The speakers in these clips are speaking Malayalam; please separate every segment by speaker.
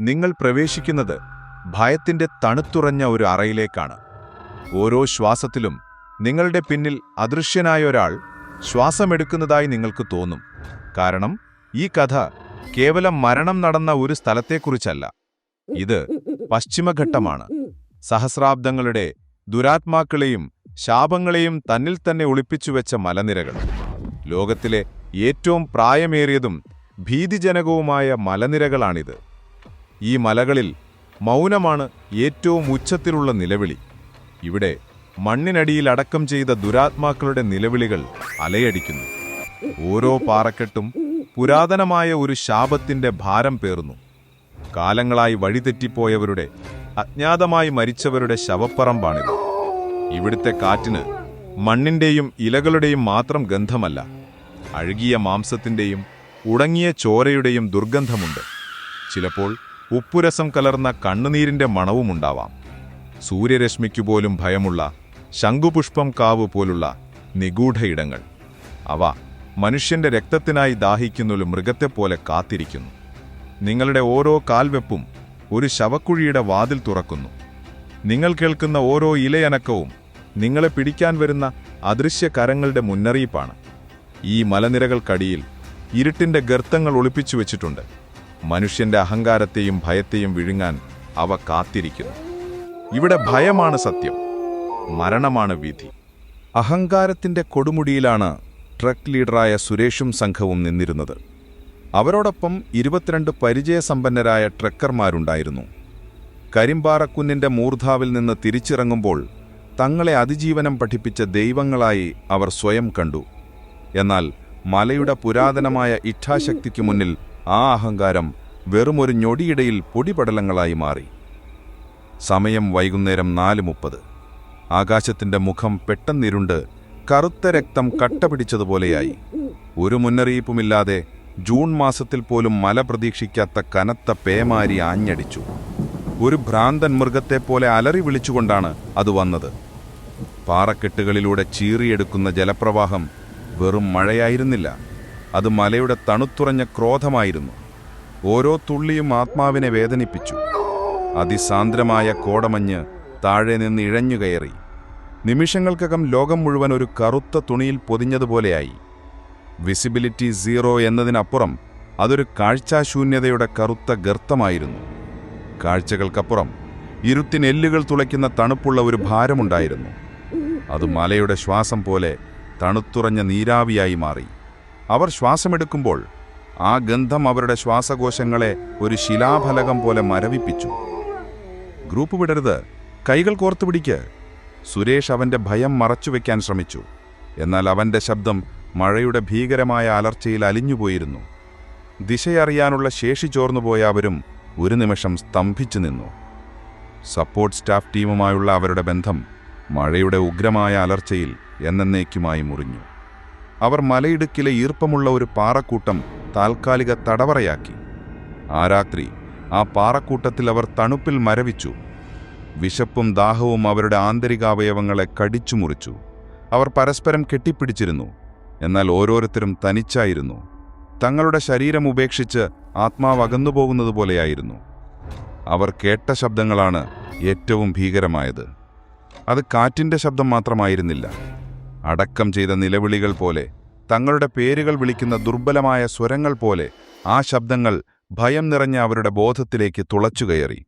Speaker 1: നിങ്ങൾ പ്രവേശിക്കുന്നത് ഭയത്തിന്റെ തണുത്തുറഞ്ഞ ഒരു അറയിലേക്കാണ്. ഓരോ ശ്വാസത്തിലും നിങ്ങളുടെ പിന്നിൽ അദൃശ്യനായ ഒരാൾ ശ്വാസമെടുക്കുന്നതായി നിങ്ങൾക്ക് തോന്നും. കാരണം ഈ കഥ കേവലം മരണം നടന്ന ഒരു സ്ഥലത്തെക്കുറിച്ചല്ല. ഇത് പശ്ചിമഘട്ടമാണ്. സഹസ്രാബ്ദങ്ങളുടെ ദുരാത്മാക്കളെയും ശാപങ്ങളെയും തന്നിൽ തന്നെ ഒളിപ്പിച്ചുവെച്ച മലനിരകൾ. ലോകത്തിലെ ഏറ്റവും പ്രായമേറിയതും ഭീതിജനകവുമായ മലനിരകളാണിത്. ഈ മലകളിൽ മൗനമാണ് ഏറ്റവും ഉച്ചത്തിലുള്ള നിലവിളി. ഇവിടെ മണ്ണിനടിയിൽ അടക്കം ചെയ്ത ദുരാത്മാക്കളുടെ നിലവിളികൾ അലയടിക്കുന്നു. ഓരോ പാറക്കെട്ടും പുരാതനമായ ഒരു ശാപത്തിന്റെ ഭാരം പേറുന്നു. കാലങ്ങളായി വഴിതെറ്റിപ്പോയവരുടെ അജ്ഞാതമായി മരിച്ചവരുടെ ശവപ്പറമ്പാണിത്. ഇവിടുത്തെ കാറ്റിന് മണ്ണിന്റെയും ഇലകളുടെയും മാത്രം ഗന്ധമല്ല അഴുകിയ മാംസത്തിന്റെയും ഉടങ്ങിയ ചോരയുടെയും ദുർഗന്ധമുണ്ട്. ചിലപ്പോൾ ഉപ്പുരസം കലർന്ന കണ്ണുനീരിന്റെ മണവുമുണ്ടാവാം സൂര്യരശ്മിക്കു പോലും ഭയമുള്ള ശംഖുപുഷ്പം കാവ് പോലുള്ള നിഗൂഢ ഇടങ്ങൾ. അവ മനുഷ്യന്റെ രക്തത്തിനായി ദാഹിക്കുന്ന ദാഹിക്കുന്നൊരു മൃഗത്തെപ്പോലെ കാത്തിരിക്കുന്നു. നിങ്ങളുടെ ഓരോ കാൽവെപ്പും ഒരു ശവക്കുഴിയുടെ വാതിൽ തുറക്കുന്നു. നിങ്ങൾ കേൾക്കുന്ന ഓരോ ഇലയനക്കവും നിങ്ങളെ പിടിക്കാൻ വരുന്ന അദൃശ്യ കരങ്ങളുടെ മുന്നറിയിപ്പാണ്. ഈ മലനിരകൾക്കടിയിൽ ഇരുട്ടിന്റെ ഗർത്തങ്ങൾ ഒളിപ്പിച്ചു വെച്ചിട്ടുണ്ട്. മനുഷ്യന്റെ അഹങ്കാരത്തെയും ഭയത്തെയും വിഴുങ്ങാൻ അവ കാത്തിരിക്കുന്നു. ഇവിടെ ഭയമാണ് സത്യം. മരണമാണ് വിധി. അഹങ്കാരത്തിന്റെ കൊടുമുടിയിലാണ് ട്രക്ക് ലീഡറായ സുരേഷും സംഘവും നിന്നിരുന്നത്. അവരോടൊപ്പം ഇരുപത്തിരണ്ട് പരിചയസമ്പന്നരായ ട്രക്കർമാരുണ്ടായിരുന്നു. കരിമ്പാറക്കുന്നിന്റെ മൂർധാവിൽ നിന്ന് തിരിച്ചിറങ്ങുമ്പോൾ തങ്ങളെ അതിജീവനം പഠിപ്പിച്ച ദൈവങ്ങളായി അവർ സ്വയം കണ്ടു. എന്നാൽ മലയുടെ പുരാതനമായ ഇച്ഛാശക്തിക്കു മുന്നിൽ ആ അഹങ്കാരം വെറുമൊരു ഞൊടിയിടയിൽ പൊടിപടലങ്ങളായി മാറി. സമയം വൈകുന്നേരം നാല് മുപ്പത് ആകാശത്തിന്റെ മുഖം പെട്ടെന്നിരുണ്ട് കറുത്ത രക്തം കട്ട പിടിച്ചതുപോലെയായി ഒരു മുന്നറിയിപ്പുമില്ലാതെ ജൂൺ മാസത്തിൽ പോലും മല പ്രതീക്ഷിക്കാത്ത കനത്ത പേമാരി ആഞ്ഞടിച്ചു. ഒരു ഭ്രാന്തൻ മൃഗത്തെപ്പോലെ അലറി വിളിച്ചുകൊണ്ടാണ് അത് വന്നത്. പാറക്കെട്ടുകളിലൂടെ ചീറിയെടുക്കുന്ന ജലപ്രവാഹം വെറും മഴയായിരുന്നില്ല. അത് മലയുടെ തണുത്തുറഞ്ഞ ക്രോധമായിരുന്നു. ഓരോ തുള്ളിയും ആത്മാവിനെ വേദനിപ്പിച്ചു. അതിസാന്ദ്രമായ കോടമഞ്ഞ് താഴെ നിന്ന് ഇഴഞ്ഞുകയറി നിമിഷങ്ങൾക്കകം ലോകം മുഴുവൻ ഒരു കറുത്ത തുണിയിൽ പൊതിഞ്ഞതുപോലെയായി. വിസിബിലിറ്റി സീറോ എന്നതിനപ്പുറം അതൊരു കാഴ്ചാശൂന്യതയുടെ കറുത്ത ഗർത്തമായിരുന്നു. കാഴ്ചകൾക്കപ്പുറം ഇരുത്തിനെല്ലുകൾ തുളയ്ക്കുന്ന തണുപ്പുള്ള ഒരു ഭാരമുണ്ടായിരുന്നു. അത് മലയുടെ ശ്വാസം പോലെ തണുത്തുറഞ്ഞ നീരാവിയായി മാറി. അവർ ശ്വാസമെടുക്കുമ്പോൾ ആ ഗന്ധം അവരുടെ ശ്വാസകോശങ്ങളെ ഒരു ശിലാഫലകം പോലെ മരവിപ്പിച്ചു. ഗ്രൂപ്പ് വിടരുത്. കൈകൾ കോർത്തു പിടിക്ക്. സുരേഷ് അവന്റെ ഭയം മറച്ചുവെക്കാൻ ശ്രമിച്ചു. എന്നാൽ അവന്റെ ശബ്ദം മഴയുടെ ഭീകരമായ അലർച്ചയിൽ അലിഞ്ഞുപോയിരുന്നു. ദിശയറിയാനുള്ള ശേഷി ചോർന്നുപോയ അവരും ഒരു നിമിഷം സ്തംഭിച്ചു നിന്നു. സപ്പോർട്ട് സ്റ്റാഫ് ടീമുമായുള്ള അവരുടെ ബന്ധം മഴയുടെ ഉഗ്രമായ അലർച്ചയിൽ എന്നേക്കുമായി മുറിഞ്ഞു. അവർ മലയിടുക്കിലെ ഈർപ്പമുള്ള ഒരു പാറക്കൂട്ടം താൽക്കാലിക തടവറയാക്കി. ആ രാത്രി ആ പാറക്കൂട്ടത്തിൽ അവർ തണുപ്പിൽ മരവിച്ചു. വിശപ്പും ദാഹവും അവരുടെ ആന്തരികാവയവങ്ങളെ കടിച്ചു മുറിച്ചു. അവർ പരസ്പരം കെട്ടിപ്പിടിച്ചിരുന്നു. എന്നാൽ ഓരോരുത്തരും തനിച്ചായിരുന്നു. തങ്ങളുടെ ശരീരം ഉപേക്ഷിച്ച് ആത്മാവ് അകന്നുപോകുന്നതുപോലെയായിരുന്നു അവർ കേട്ട ശബ്ദങ്ങളാണ് ഏറ്റവും ഭീകരമായത്. അത് കാറ്റിന്റെ ശബ്ദം മാത്രമായിരുന്നില്ല. അടക്കം ചെയ്ത നിലവിളികൾ പോലെ തങ്ങളുടെ പേരുകൾ വിളിക്കുന്ന ദുർബലമായ സ്വരങ്ങൾ പോലെ ആ ശബ്ദങ്ങൾ ഭയം നിറഞ്ഞ അവരുടെ ബോധത്തിലേക്ക് തുളച്ചുകയറി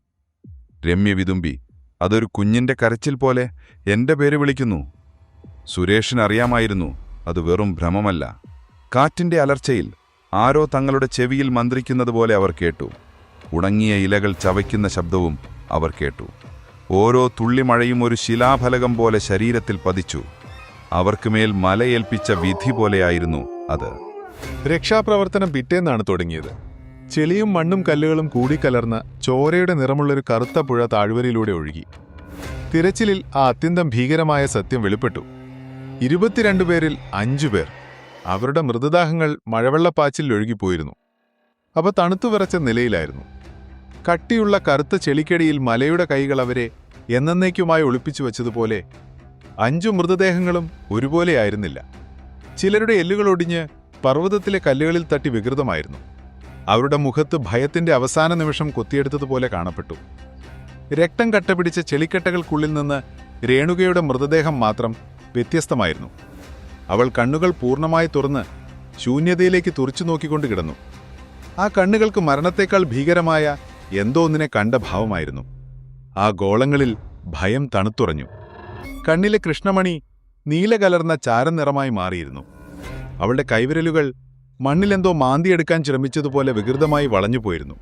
Speaker 1: രമ്യ വിതുമ്പി അതൊരു കുഞ്ഞിന്റെ കരച്ചിൽ പോലെ എന്റെ പേര് വിളിക്കുന്നു. സുരേഷിന് അറിയാമായിരുന്നു അത് വെറും ഭ്രമമല്ല. കാറ്റിന്റെ അലർച്ചയിൽ ആരോ തങ്ങളുടെ ചെവിയിൽ മന്ത്രിക്കുന്നത് പോലെ അവർ കേട്ടു. ഉണങ്ങിയ ഇലകൾ ചവയ്ക്കുന്ന ശബ്ദവും അവർ കേട്ടു. ഓരോ തുള്ളിമഴയും ഒരു ശിലാഫലകം പോലെ ശരീരത്തിൽ പതിച്ചു. അവർക്കുമേൽ മലയേൽപ്പിച്ച വിധി പോലെയായിരുന്നു അത്.
Speaker 2: രക്ഷാപ്രവർത്തനം പിറ്റേന്നാണ് തുടങ്ങിയത്. ചെളിയും മണ്ണും കല്ലുകളും കൂടിക്കലർന്ന ചോരയുടെ നിറമുള്ളൊരു കറുത്ത പുഴ താഴ്വരയിലൂടെ ഒഴുകി. തിരച്ചിലിൽ ആ അത്യന്തം ഭീകരമായ സത്യം വെളിപ്പെട്ടു. ഇരുപത്തിരണ്ട് പേരിൽ അഞ്ചു പേർ അവരുടെ മൃതദേഹങ്ങൾ മഴവെള്ളപ്പാച്ചിൽ ഒഴുകിപ്പോയിരുന്നു. അവ തണുത്തു വിറച്ച നിലയിലായിരുന്നു. കട്ടിയുള്ള കറുത്ത ചെളിക്കടിയിൽ മലയുടെ കൈകൾ അവരെ എന്നേക്കുമായി ഒളിപ്പിച്ചു വച്ചതുപോലെ അഞ്ചു മൃതദേഹങ്ങളും ഒരുപോലെയായിരുന്നില്ല. ചിലരുടെ എല്ലുകൾ ഒടിഞ്ഞ് പർവതത്തിലെ കല്ലുകളിൽ തട്ടി വികൃതമായിരുന്നു. അവരുടെ മുഖത്ത് ഭയത്തിന്റെ അവസാന നിമിഷം കൊത്തിയെടുത്തതുപോലെ കാണപ്പെട്ടു. രക്തം കട്ടപിടിച്ച ചെളിക്കെട്ടകൾക്കുള്ളിൽ നിന്ന് രേണുകയുടെ മൃതദേഹം മാത്രം വ്യത്യസ്തമായിരുന്നു. അവൾ കണ്ണുകൾ പൂർണമായി തുറന്ന് ശൂന്യതയിലേക്ക് തുറച്ചു നോക്കിക്കൊണ്ട് കിടന്നു. ആ കണ്ണുകൾക്ക് മരണത്തേക്കാൾ ഭീകരമായ എന്തോ ഒന്നിനെ കണ്ട ഭാവമായിരുന്നു. ആ ഗോളങ്ങളിൽ ഭയം തണുത്തുറഞ്ഞു. കണ്ണിലെ കൃഷ്ണമണി നീലകലർന്ന ചാരനിറമായി മാറിയിരുന്നു. അവളുടെ കൈവിരലുകൾ മണ്ണിലെന്തോ മാന്തിയെടുക്കാൻ ശ്രമിച്ചതുപോലെ വികൃതമായി വളഞ്ഞുപോയിരുന്നു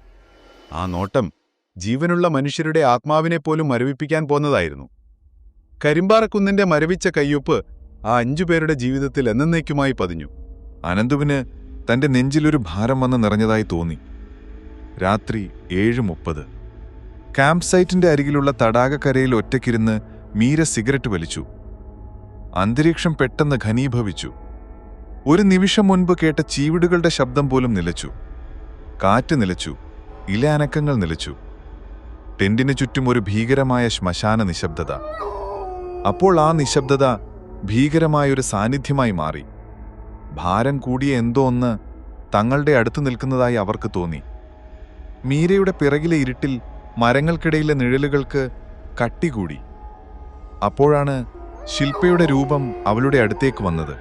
Speaker 2: ആ നോട്ടം ജീവനുള്ള മനുഷ്യരുടെ ആത്മാവിനെപ്പോലും മരവിപ്പിക്കാൻ പോന്നതായിരുന്നു. കരിമ്പാറക്കുന്നിന്റെ മരവിച്ച കയ്യൊപ്പ് ആ അഞ്ചുപേരുടെ ജീവിതത്തിൽ എന്നേക്കുമായി പതിഞ്ഞു.
Speaker 1: അനന്തുവിന് തന്റെ നെഞ്ചിലൊരു ഭാരം വന്ന് നിറഞ്ഞതായി തോന്നി. രാത്രി ഏഴ് മുപ്പത് ക്യാമ്പ് സൈറ്റിന്റെ അരികിലുള്ള തടാകക്കരയിൽ ഒറ്റയ്ക്കിരുന്ന് മീര സിഗരറ്റ് വലിച്ചു. അന്തരീക്ഷം പെട്ടെന്ന് ഘനീഭവിച്ചു. ഒരു നിമിഷം മുൻപ് കേട്ട ചീവിടുകളുടെ ശബ്ദം പോലും നിലച്ചു. കാറ്റ് നിലച്ചു. ഇല അനക്കങ്ങൾ നിലച്ചു. ടെന്റിനു ചുറ്റും ഒരു ഭീകരമായ ശ്മശാന നിശബ്ദത. അപ്പോൾ ആ നിശബ്ദത ഭീകരമായൊരു സാന്നിധ്യമായി മാറി. ഭാരം കൂടിയ എന്തോ ഒന്ന് തങ്ങളുടെ അടുത്ത് നിൽക്കുന്നതായി അവർക്ക് തോന്നി. മീരയുടെ പിറകിലെ ഇരുട്ടിൽ മരങ്ങൾക്കിടയിലെ നിഴലുകൾക്ക് കട്ടികൂടി. അപ്പോഴാണ് ശില്പയുടെ രൂപം അവളുടെ അടുത്തേക്ക് വന്നത്.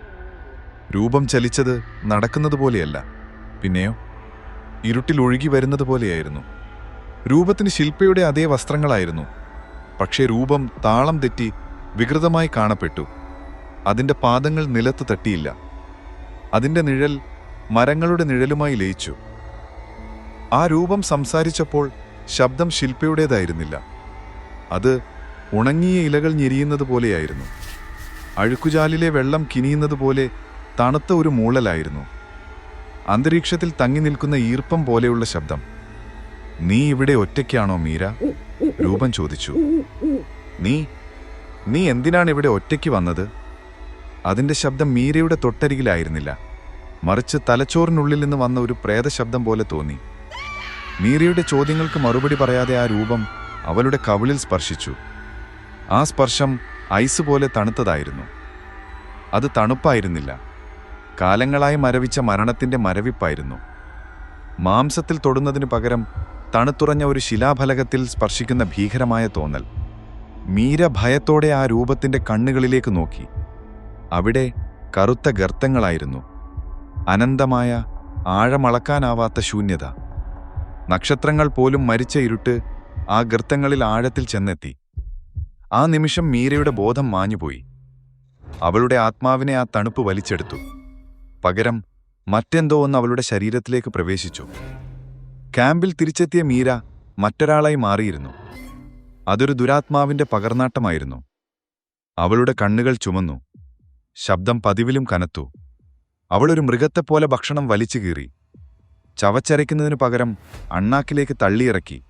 Speaker 1: രൂപം ചലിച്ചത് നടക്കുന്നത് പോലെയല്ല പിന്നെയോ? ഇരുട്ടിൽ ഒഴുകി വരുന്നത് പോലെയായിരുന്നു. രൂപത്തിന് ശില്പയുടെ അതേ വസ്ത്രങ്ങളായിരുന്നു പക്ഷേ രൂപം താളം തെറ്റി വികൃതമായി കാണപ്പെട്ടു. അതിന്റെ പാദങ്ങൾ നിലത്ത് തട്ടിയില്ല. അതിന്റെ നിഴൽ മരങ്ങളുടെ നിഴലുമായി ലയിച്ചു. ആ രൂപം സംസാരിച്ചപ്പോൾ ശബ്ദം ശില്പയുടേതായിരുന്നില്ല. അത് ഉണങ്ങിയ ഇലകൾ ഞെരിയുന്നത് പോലെയായിരുന്നു. അഴുക്കുചാലിലെ വെള്ളം കിനിയുന്നത് പോലെ തണുത്ത ഒരു മൂളലായിരുന്നു. അന്തരീക്ഷത്തിൽ തങ്ങി നിൽക്കുന്ന ഈർപ്പം പോലെയുള്ള ശബ്ദം. നീ ഇവിടെ ഒറ്റയ്ക്കാണോ മീര? രൂപം ചോദിച്ചു. നീ നീ എന്തിനാണ് ഇവിടെ ഒറ്റയ്ക്ക് വന്നത്? അതിന്റെ ശബ്ദം മീരയുടെ തൊട്ടരികിലായിരുന്നില്ല. മറിച്ച് തലച്ചോറിനുള്ളിൽ നിന്ന് വന്ന ഒരു പ്രേതശബ്ദം പോലെ തോന്നി. മീരയുടെ ചോദ്യങ്ങൾക്ക് മറുപടി പറയാതെ ആ രൂപം അവളുടെ കവിളിൽ സ്പർശിച്ചു. ആ സ്പർശം ഐസ് പോലെ തണുത്തതായിരുന്നു. അത് തണുപ്പായിരുന്നില്ല. കാലങ്ങളായി മരവിച്ച മരണത്തിന്റെ മരവിപ്പായിരുന്നു. മാംസത്തിൽ തൊടുന്നതിനു പകരം തണുത്തുറഞ്ഞ ഒരു ശിലാഫലകത്തിൽ സ്പർശിക്കുന്ന ഭീകരമായ തോന്നൽ. മീര ഭയത്തോടെ ആ രൂപത്തിന്റെ കണ്ണുകളിലേക്ക് നോക്കി. അവിടെ കറുത്ത ഗർത്തങ്ങളായിരുന്നു. അനന്തമായ ആഴമളക്കാനാവാത്ത ശൂന്യത. നക്ഷത്രങ്ങൾ പോലും മരിച്ച ഇരുട്ട് ആ ഗർത്തങ്ങളിൽ ആഴത്തിൽ ചെന്നെത്തി. ആ നിമിഷം മീരയുടെ ബോധം മാഞ്ഞുപോയി. അവളുടെ ആത്മാവിനെ ആ തണുപ്പ് വലിച്ചെടുത്തു. പകരം മറ്റെന്തോ ഒന്ന് അവളുടെ ശരീരത്തിലേക്ക് പ്രവേശിച്ചു. ക്യാമ്പിൽ തിരിച്ചെത്തിയ മീര മറ്റൊരാളായി മാറിയിരുന്നു. അതൊരു ദുരാത്മാവിന്റെ പകർനാട്ടമായിരുന്നു അവളുടെ കണ്ണുകൾ ചുമന്നു. ശബ്ദം പതിവിലും കനത്തു. അവളൊരു മൃഗത്തെപ്പോലെ ഭക്ഷണം വലിച്ചു കീറി. ചവച്ചരയ്ക്കുന്നതിനു പകരം അണ്ണാക്കിലേക്ക് തള്ളിയിറക്കി.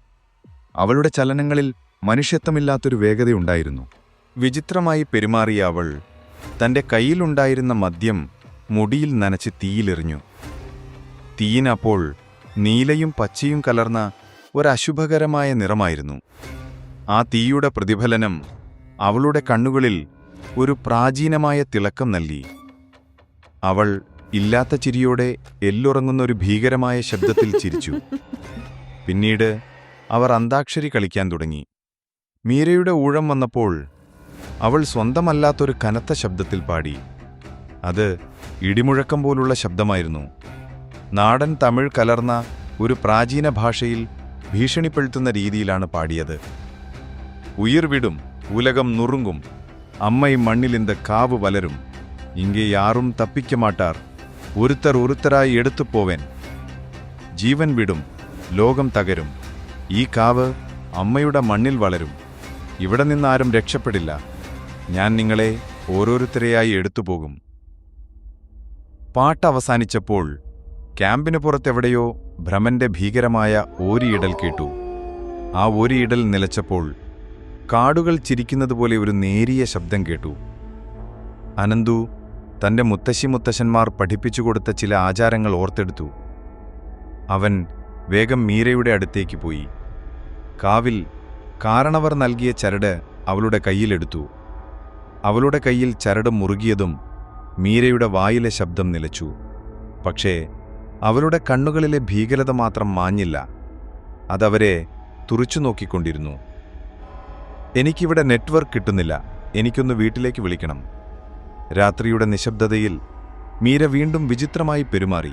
Speaker 1: അവളുടെ ചലനങ്ങളിൽ മനുഷ്യത്വമില്ലാത്തൊരു വേഗതയുണ്ടായിരുന്നു. വിചിത്രമായി പെരുമാറിയ അവൾ തന്റെ കയ്യിലുണ്ടായിരുന്ന മദ്യം മുടിയിൽ നനച്ച് തീയിലെറിഞ്ഞു. തീയിനപ്പോൾ നീലയും പച്ചയും കലർന്ന ഒരശുഭകരമായ നിറമായിരുന്നു. ആ തീയുടെ പ്രതിഫലനം അവളുടെ കണ്ണുകളിൽ ഒരു പ്രാചീനമായ തിളക്കം നൽകി. അവൾ ഇല്ലാത്ത ചിരിയോടെ എല്ലുറങ്ങുന്ന ഒരു ഭീകരമായ ശബ്ദത്തിൽ ചിരിച്ചു. പിന്നീട് അവർ അന്താക്ഷരി കളിക്കാൻ തുടങ്ങി. മീരയുടെ ഊഴം വന്നപ്പോൾ അവൾ സ്വന്തമല്ലാത്തൊരു കനത്ത ശബ്ദത്തിൽ പാടി. അത് ഇടിമുഴക്കം പോലുള്ള ശബ്ദമായിരുന്നു. നാടൻ തമിഴ് കലർന്ന ഒരു പ്രാചീന ഭാഷയിൽ ഭീഷണിപ്പെടുത്തുന്ന രീതിയിലാണ് പാടിയത്. ഉയിർ വിടും ഉലകം നുറുങ്ങും അമ്മൈ മണ്ണിലിന്ത് കാവ് വലരും ഇങ്ങേ യാറും തപ്പിക്ക മാട്ടാർ ഒരുത്തർ ഒരുത്തരായി എടുത്തു പോവൻ. ജീവൻ വിടും ലോകം തകരും ഈ കാവ് അമ്മയുടെ മണ്ണിൽ വളരും. ഇവിടെ നിന്നാരും രക്ഷപ്പെടില്ല. ഞാൻ നിങ്ങളെ ഓരോരുത്തരെയായി എടുത്തുപോകും. പാട്ട് അവസാനിച്ചപ്പോൾ ക്യാമ്പിന് പുറത്തെവിടെയോ ഭ്രമന്റെ ഭീകരമായ ഓരിയിടൽ കേട്ടു. ആ ഓരിയിടൽ നിലച്ചപ്പോൾ കാടുകൾ ചിരിക്കുന്നതുപോലെ ഒരു നേരിയ ശബ്ദം കേട്ടു. അനന്തു തന്റെ മുത്തശ്ശി മുത്തശ്ശന്മാർ പഠിപ്പിച്ചു കൊടുത്ത ചില ആചാരങ്ങൾ ഓർത്തെടുത്തു. അവൻ വേഗം മീരയുടെ അടുത്തേക്ക് പോയി. കാവിൽ കാരണവർ നൽകിയ ചരട് അവളുടെ കയ്യിലെടുത്തു അവളുടെ കയ്യിൽ ചരട് മുറുകിയതും മീരയുടെ വായിലെ ശബ്ദം നിലച്ചു. പക്ഷേ അവളുടെ കണ്ണുകളിലെ ഭീകരത മാത്രം മാഞ്ഞില്ല. അതവരെ തുറച്ചു നോക്കിക്കൊണ്ടിരുന്നു. എനിക്കിവിടെ നെറ്റ്വർക്ക് കിട്ടുന്നില്ല. എനിക്കൊന്ന് വീട്ടിലേക്ക് വിളിക്കണം. രാത്രിയുടെ നിശബ്ദതയിൽ മീര വീണ്ടും വിചിത്രമായി പെരുമാറി.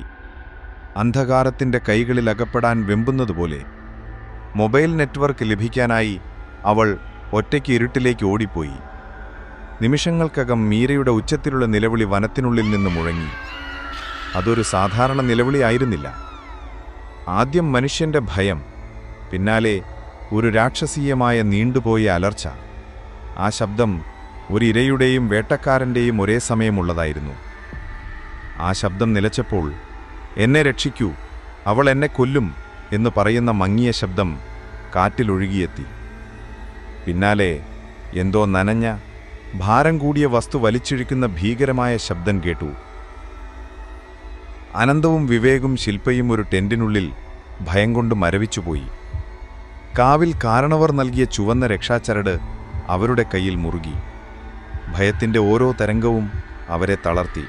Speaker 1: അന്ധകാരത്തിന്റെ കൈകളിൽ അകപ്പെടാൻ വെമ്പുന്നതുപോലെ മൊബൈൽ നെറ്റ്വർക്ക് ലഭിക്കാനായി അവൾ ഒറ്റയ്ക്ക് ഇരുട്ടിലേക്ക് ഓടിപ്പോയി. നിമിഷങ്ങൾക്കകം മീരയുടെ ഉച്ചത്തിലുള്ള നിലവിളി വനത്തിനുള്ളിൽ നിന്ന് മുഴങ്ങി. അതൊരു സാധാരണ നിലവിളിയായിരുന്നില്ല ആദ്യം മനുഷ്യന്റെ ഭയം പിന്നാലെ ഒരു രാക്ഷസീയമായ നീണ്ടുപോയ അലർച്ച. ആ ശബ്ദം ഒരു ഇരയുടെയും വേട്ടക്കാരന്റെയും ഒരേ സമയമുള്ളതായിരുന്നു. ആ ശബ്ദം നിലച്ചപ്പോൾ എന്നെ രക്ഷിക്കൂ അവൾ എന്നെ കൊല്ലും എന്ന് പറയുന്ന മങ്ങിയ ശബ്ദം കാറ്റിലൊഴുകിയെത്തി. പിന്നാലെ എന്തോ നനഞ്ഞ ഭാരം കൂടിയ വസ്തു വലിച്ചിഴിക്കുന്ന ഭീകരമായ ശബ്ദം കേട്ടു. അനന്തവും വിവേകും ശില്പയും ഒരു ടെന്റിനുള്ളിൽ ഭയം കൊണ്ട് മരവിച്ചുപോയി. കാവിൽ കാരണവർ നൽകിയ ചുവന്ന രക്ഷാചരട് അവരുടെ കയ്യിൽ മുറുകി. ഭയത്തിന്റെ ഓരോ തരംഗവും അവരെ തളർത്തി.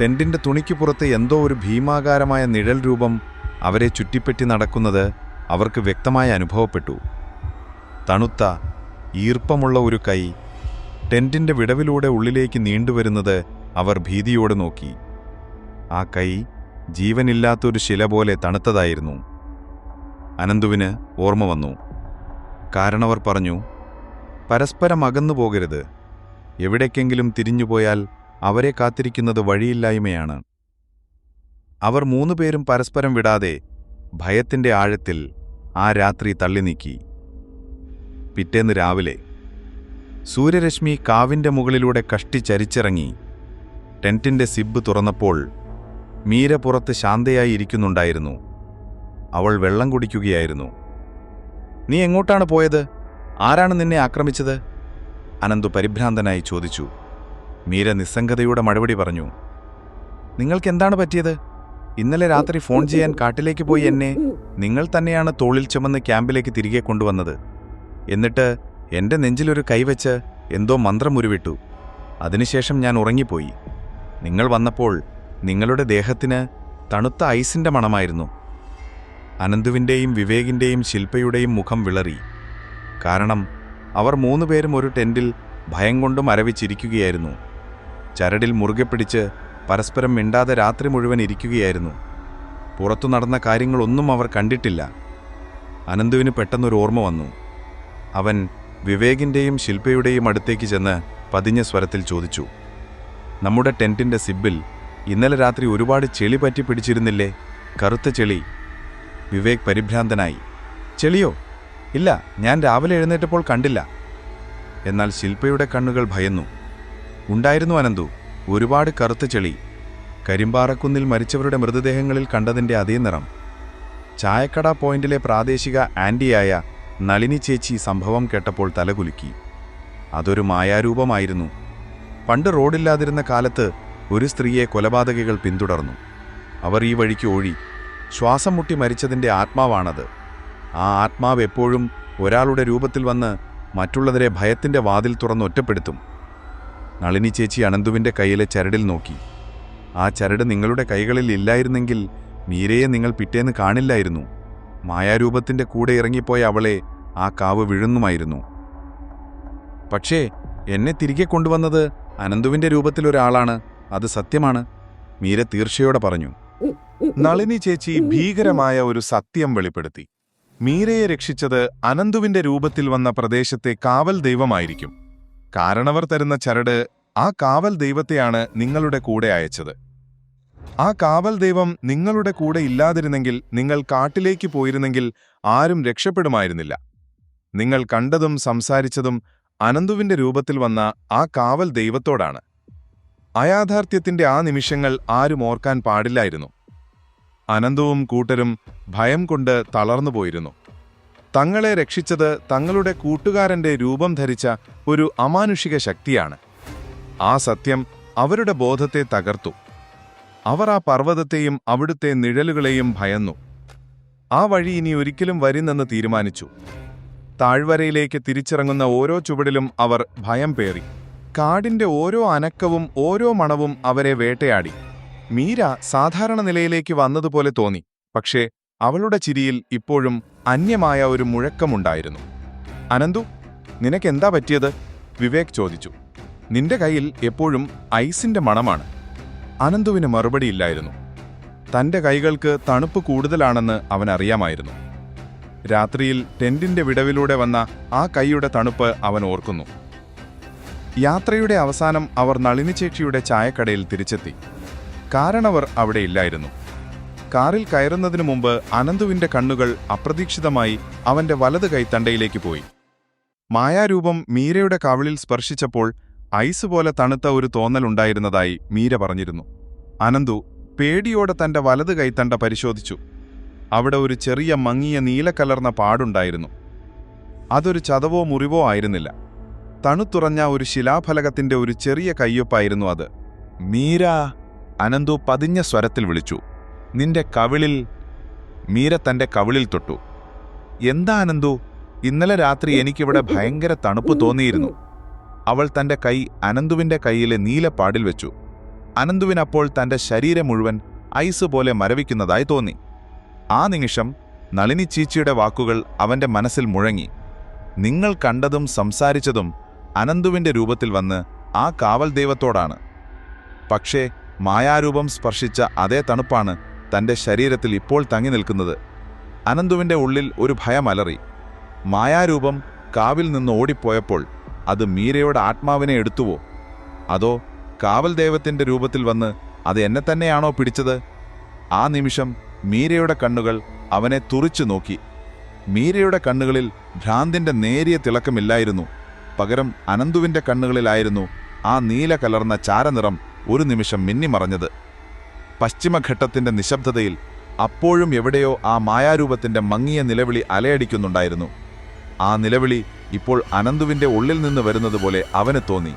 Speaker 1: ടെന്റിന്റെ തുണിക്ക് പുറത്ത് എന്തോ ഒരു ഭീമാകാരമായ നിഴൽ രൂപം അവരെ ചുറ്റിപ്പറ്റി നടക്കുന്നത് അവർക്ക് വ്യക്തമായി അനുഭവപ്പെട്ടു. തണുത്ത ഈർപ്പമുള്ള ഒരു കൈ ടെന്റിന്റെ വിടവിലൂടെ ഉള്ളിലേക്ക് നീണ്ടുവരുന്നത് അവർ ഭീതിയോടെ നോക്കി. ആ കൈ ജീവനില്ലാത്തൊരു ശില പോലെ തണുത്തതായിരുന്നു. അനന്തുവിന് ഓർമ്മ വന്നു. കാരണവർ പറഞ്ഞു പരസ്പരം അകന്നു പോകരുത്. എവിടേക്കെങ്കിലും തിരിഞ്ഞുപോയാൽ അവരെ കാത്തിരിക്കുന്നത് വഴിയില്ലായ്മയാണ്. അവർ മൂന്നുപേരും പരസ്പരം വിടാതെ ഭയത്തിന്റെ ആഴത്തിൽ ആ രാത്രി തള്ളി നീക്കി പിറ്റേന്ന് രാവിലെ സൂര്യരശ്മി കാവിന്റെ മുകളിലൂടെ കഷ്ടിച്ചരിച്ചിറങ്ങി ടെന്റിന്റെ സിബ് തുറന്നപ്പോൾ മീര പുറത്ത് ശാന്തയായി ഇരിക്കുന്നുണ്ടായിരുന്നു. അവൾ വെള്ളം കുടിക്കുകയായിരുന്നു. നീ എങ്ങോട്ടാണ് പോയത്? ആരാണ് നിന്നെ ആക്രമിച്ചത്? അനന്തു പരിഭ്രാന്തനായി ചോദിച്ചു. മീര നിസ്സംഗതയുടെ മറുപടി പറഞ്ഞു നിങ്ങൾക്കെന്താണ് പറ്റിയത്? ഇന്നലെ രാത്രി ഫോൺ ചെയ്യാൻ കാട്ടിലേക്ക് പോയി എന്നെ നിങ്ങൾ തന്നെയാണ് തോളിൽ ചുമന്ന് ക്യാമ്പിലേക്ക് തിരികെ കൊണ്ടുവന്നത്. എന്നിട്ട് എന്റെ നെഞ്ചിലൊരു കൈവച്ച് എന്തോ മന്ത്രം ഉരുവിട്ടു. അതിനുശേഷം ഞാൻ ഉറങ്ങിപ്പോയി. നിങ്ങൾ വന്നപ്പോൾ നിങ്ങളുടെ ദേഹത്തിന് തണുത്ത ഐസിന്റെ മണമായിരുന്നു. അനന്തുവിന്റെയും വിവേകിന്റെയും ശില്പയുടെയും മുഖം വിളറി. കാരണം അവർ മൂന്നുപേരും ഒരു ടെന്റിൽ ഭയം കൊണ്ടും അരവിച്ചിരിക്കുകയായിരുന്നു. ചരടിൽ മുറുകെ പിടിച്ച് പരസ്പരം മിണ്ടാതെ രാത്രി മുഴുവൻ ഇരിക്കുകയായിരുന്നു. പുറത്തു നടന്ന കാര്യങ്ങളൊന്നും അവർ കണ്ടിട്ടില്ല. അനന്തുവിന് പെട്ടെന്നൊരു ഓർമ്മ വന്നു. അവൻ വിവേകിന്റെയും ശില്പയുടെയും അടുത്തേക്ക് ചെന്ന് പതിഞ്ഞ സ്വരത്തിൽ ചോദിച്ചു നമ്മുടെ ടെന്റിന്റെ സിബിൽ ഇന്നലെ രാത്രി ഒരുപാട് ചെളി പറ്റി പിടിച്ചിരുന്നില്ലേ? കറുത്ത ചെളി. വിവേക് പരിഭ്രാന്തനായി ചെളിയോ? ഇല്ല ഞാൻ രാവിലെ എഴുന്നേറ്റപ്പോൾ കണ്ടില്ല. എന്നാൽ ശില്പയുടെ കണ്ണുകൾ ഭയന്നു. ഉണ്ടായിരുന്നു അനന്തു ഒരുപാട് കറുത്ത ചെളി കരിമ്പാറക്കുന്നിൽ മരിച്ചവരുടെ മൃതദേഹങ്ങളിൽ കണ്ടതിന്റെ അതേ നിറം. ചായക്കട പോയിന്റിലെ പ്രാദേശിക ആന്റിയായ നളിനി ചേച്ചി സംഭവം കേട്ടപ്പോൾ തലകുലുക്കി. അതൊരു മായാരൂപമായിരുന്നു. പണ്ട് റോഡില്ലാതിരുന്ന കാലത്ത് ഒരു സ്ത്രീയെ കൊലപാതകികൾ പിന്തുടർന്നു. അവർ ഈ വഴിക്ക് ഓഴി ശ്വാസം മുട്ടി മരിച്ചതിന്റെ ആത്മാവാണത്. ആ ആത്മാവ് എപ്പോഴും ഒരാളുടെ രൂപത്തിൽ വന്ന് മറ്റുള്ളവരെ ഭയത്തിന്റെ വാതിൽ തുറന്ന് ഒറ്റപ്പെടുത്തും. നളിനി ചേച്ചി അനന്തുവിന്റെ കയ്യിലെ ചരടിൽ നോക്കി. ആ ചരട് നിങ്ങളുടെ കൈകളിൽ ഇല്ലായിരുന്നെങ്കിൽ മീരയെ നിങ്ങൾ പിറ്റേന്ന് കാണില്ലായിരുന്നു. മായാരൂപത്തിന്റെ കൂടെ ഇറങ്ങിപ്പോയ അവളെ ആ കാവ് വിഴുന്നുമായിരുന്നു. പക്ഷേ എന്നെ തിരികെ കൊണ്ടുവന്നത് അനന്തുവിന്റെ രൂപത്തിലൊരാളാണ് അത് സത്യമാണ്. മീര തീർച്ചയോടെ പറഞ്ഞു.
Speaker 2: നളിനി ചേച്ചി ഭീകരമായ ഒരു സത്യം വെളിപ്പെടുത്തി. മീരയെ രക്ഷിച്ചത് അനന്തുവിന്റെ രൂപത്തിൽ വന്ന പ്രദേശത്തെ കാവൽ ദൈവമായിരിക്കും. കാരണവർ തരുന്ന ചരട് ആ കാവൽ ദൈവത്തെയാണ് നിങ്ങളുടെ കൂടെ അയച്ചത്. ആ കാവൽ ദൈവം നിങ്ങളുടെ കൂടെ ഇല്ലാതിരുന്നെങ്കിൽ നിങ്ങൾ കാട്ടിലേക്ക് പോയിരുന്നെങ്കിൽ ആരും രക്ഷപ്പെടുമായിരുന്നില്ല. നിങ്ങൾ കണ്ടതും സംസാരിച്ചതും അനന്തുവിന്റെ രൂപത്തിൽ വന്ന ആ കാവൽ ദൈവത്തോടാണ്. അയാഥാർത്ഥ്യത്തിന്റെ ആ നിമിഷങ്ങൾ ആരും ഓർക്കാൻ പാടില്ലായിരുന്നു. അനന്തവും കൂട്ടരും ഭയം കൊണ്ട് തളർന്നുപോയിരുന്നു തങ്ങളെ രക്ഷിച്ചത് തങ്ങളുടെ കൂട്ടുകാരന്റെ രൂപം ധരിച്ച ഒരു അമാനുഷിക ശക്തിയാണ്. ആ സത്യം അവരുടെ ബോധത്തെ തകർത്തു. അവർ ആ പർവതത്തെയും അവിടുത്തെ നിഴലുകളെയും ഭയന്നു. ആ വഴി ഇനി ഒരിക്കലും വരുന്നെന്ന് തീരുമാനിച്ചു. താഴ്വരയിലേക്ക് തിരിച്ചിറങ്ങുന്ന ഓരോ ചുവടിലും അവർ ഭയം പേറി. കാടിന്റെ ഓരോ അനക്കവും ഓരോ മണവും അവരെ വേട്ടയാടി.
Speaker 1: മീര സാധാരണ നിലയിലേക്ക് വന്നതുപോലെ തോന്നി. പക്ഷേ അവളുടെ ചിരിയിൽ ഇപ്പോഴും അന്യമായ ഒരു മുഴക്കമുണ്ടായിരുന്നു. അനന്തു നിനക്കെന്താ പറ്റിയത്? വിവേക് ചോദിച്ചു. നിന്റെ കയ്യിൽ എപ്പോഴും ഐസിന്റെ മണമാണ്. അനന്തുവിന് മറുപടിയില്ലായിരുന്നു തന്റെ കൈകൾക്ക് തണുപ്പ് കൂടുതലാണെന്ന് അവൻ അറിയാമായിരുന്നു. രാത്രിയിൽ ടെന്റിന്റെ വിടവിലൂടെ വന്ന ആ കൈയുടെ തണുപ്പ് അവൻ ഓർക്കുന്നു. യാത്രയുടെ അവസാനം അവർ നളിനിചേക്ഷിയുടെ ചായക്കടയിൽ തിരിച്ചെത്തി. കാരണവർ അവിടെ ഇല്ലായിരുന്നു. കാറിൽ കയറുന്നതിനു മുമ്പ് അനന്തുവിന്റെ കണ്ണുകൾ അപ്രതീക്ഷിതമായി അവന്റെ വലത് തണ്ടയിലേക്ക് പോയി. മായാരൂപം മീരയുടെ കവിളിൽ സ്പർശിച്ചപ്പോൾ ഐസ് പോലെ തണുത്ത ഒരു തോന്നലുണ്ടായിരുന്നതായി മീര പറഞ്ഞിരുന്നു. അനന്തു പേടിയോടെ തന്റെ വലത് കൈത്തണ്ട പരിശോധിച്ചു. അവിടെ ഒരു ചെറിയ മങ്ങിയ നീലക്കലർന്ന പാടുണ്ടായിരുന്നു. അതൊരു ചതവോ മുറിവോ ആയിരുന്നില്ല. തണുത്തുറഞ്ഞ ഒരു ശിലാഫലകത്തിന്റെ ഒരു ചെറിയ കയ്യൊപ്പായിരുന്നു അത്. മീര അനന്തു പതിഞ്ഞ സ്വരത്തിൽ വിളിച്ചു. നിന്റെ കവിളിൽ മീര തന്റെ കവിളിൽ തൊട്ടു. എന്താ അനന്തു? ഇന്നലെ രാത്രി എനിക്കിവിടെ ഭയങ്കര തണുപ്പ് തോന്നിയിരുന്നു. അവൾ തന്റെ കൈ അനന്തുവിന്റെ കൈയിലെ നീലപ്പാടിൽ വെച്ചു. അനന്തുവിനപ്പോൾ തന്റെ ശരീരം മുഴുവൻ ഐസ് പോലെ മരവിക്കുന്നതായി തോന്നി. ആ നിമിഷം നളിനി ചീച്ചിയുടെ വാക്കുകൾ അവന്റെ മനസ്സിൽ മുഴങ്ങി. നിങ്ങൾ കണ്ടതും സംസാരിച്ചതും അനന്തുവിന്റെ രൂപത്തിൽ വന്ന് ആ കാവൽ ദൈവത്തോടാണ് പക്ഷേ മായാരൂപം സ്പർശിച്ച അതേ തണുപ്പാണ് തന്റെ ശരീരത്തിൽ ഇപ്പോൾ തങ്ങി നിൽക്കുന്നത്. അനന്തുവിന്റെ ഉള്ളിൽ ഒരു ഭയമലറി. മായാരൂപം കാവിൽ നിന്ന് ഓടിപ്പോയപ്പോൾ അത് മീരയുടെ ആത്മാവിനെ എടുത്തുവോ? അതോ കാവൽ ദൈവത്തിന്റെ രൂപത്തിൽ വന്ന് അത് എന്നെ തന്നെയാണോ പിടിച്ചത്? ആ നിമിഷം മീരയുടെ കണ്ണുകൾ അവനെ തുറിച്ചു നോക്കി. മീരയുടെ കണ്ണുകളിൽ ഭ്രാന്തിന്റെ നേരിയ തിളക്കമില്ലായിരുന്നു. പകരം അനന്തുവിന്റെ കണ്ണുകളിലായിരുന്നു ആ നീല കലർന്ന ചാരനിറം ഒരു നിമിഷം മിന്നിമറഞ്ഞത്. പശ്ചിമഘട്ടത്തിന്റെ നിശബ്ദതയിൽ അപ്പോഴും എവിടെയോ ആ മായാരൂപത്തിന്റെ മങ്ങിയ നിലവിളി അലയടിക്കുന്നുണ്ടായിരുന്നു. ആ നിലവിളി ഇപ്പോൾ അനന്തുവിന്റെ ഉള്ളിൽ നിന്ന് വരുന്നതുപോലെ അവന് തോന്നി.